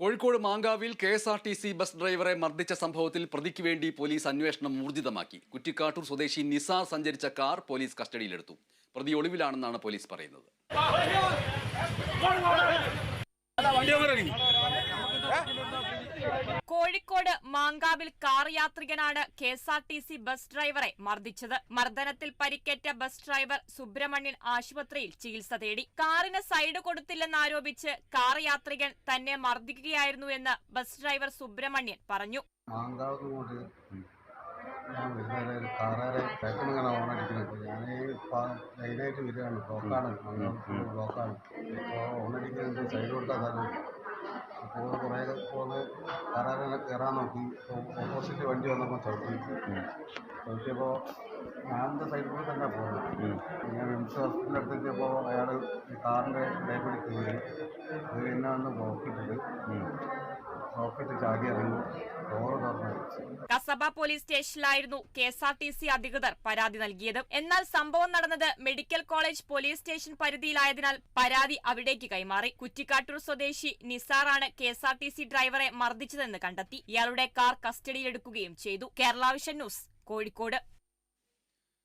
Kozhikode മാങ്കാവിൽ K S R T C bus ഡ്രൈവറെ മർദ്ദിച്ച സംഭവത്തിൽ പ്രതിക്ക് വേണ്ടി പോലീസ് അന്വേഷണം ഊർജിതമാക്കി. കുറ്റിക്കാട്ടൂർ സ്വദേശി നിസാർ സഞ്ചരിച്ച കാർ പോലീസ് കസ്റ്റഡിയിലെടുത്തു. പ്രതി ഒളിവിലാണെന്നാണ് പോലീസ് പറയുന്നത്. കോഴിക്കോട് മാങ്കാവിൽ car യാത്രികനാണ് K S R T C bus ഡ്രൈവറെ മർദ്ദിച്ചത്. മർദ്ദനത്തിൽ പരിക്കേറ്റ ബസ് ഡ്രൈവർ സുബ്രഹ്മണ്യൻ ആശുപത്രിയിൽ ചികിത്സ തേടി. കാറിന് സൈഡ് കൊടുത്തില്ലെന്നാരോപിച്ച് കാർ യാത്രികൻ തന്നെ മർദ്ദിക്കുകയായിരുന്നു എന്ന് ബസ് ഡ്രൈവർ സുബ്രഹ്മണ്യൻ പറഞ്ഞു. ഞാൻ അപ്പോൾ കുറേ പോകുന്ന കാറുകാരനെ കയറാൻ നോക്കി. ഓപ്പോസിറ്റ് വണ്ടി വന്നപ്പോൾ ചവിട്ടി. ചവിട്ടിയപ്പോൾ ഞാൻ എന്റെ സൈഡിൽ കൂടി തന്നെ പോകുന്നത് ഞാൻ വിംസ് ഹോസ്പിറ്റലിൽ എടുത്തിട്ടപ്പോൾ അയാൾ കാറിന്റെ ഡൈബിൾ കയറി. അത് എന്നെ വന്ന് ബ്ലോക്കിട്ടിട്ട് ബ്ലോക്കിട്ട് ചാടി ഇറങ്ങി. Kasaba police സ്റ്റേഷനിലായിരുന്നു K S R T C അധികൃതർ പരാതി നൽകിയത്. എന്നാൽ സംഭവം നടന്നത് മെഡിക്കൽ കോളേജ് പോലീസ് സ്റ്റേഷൻ പരിധിയിലായതിനാൽ പരാതി അവിടേക്ക് കൈമാറി. കുറ്റിക്കാട്ടൂർ സ്വദേശി നിസാറാണ് K S R T C ഡ്രൈവറെ മർദ്ദിച്ചതെന്ന് കണ്ടെത്തി. ഇയാളുടെ കാർ കസ്റ്റഡിയിലെടുക്കുകയും ചെയ്തു. Kerala vision news Kozhikode.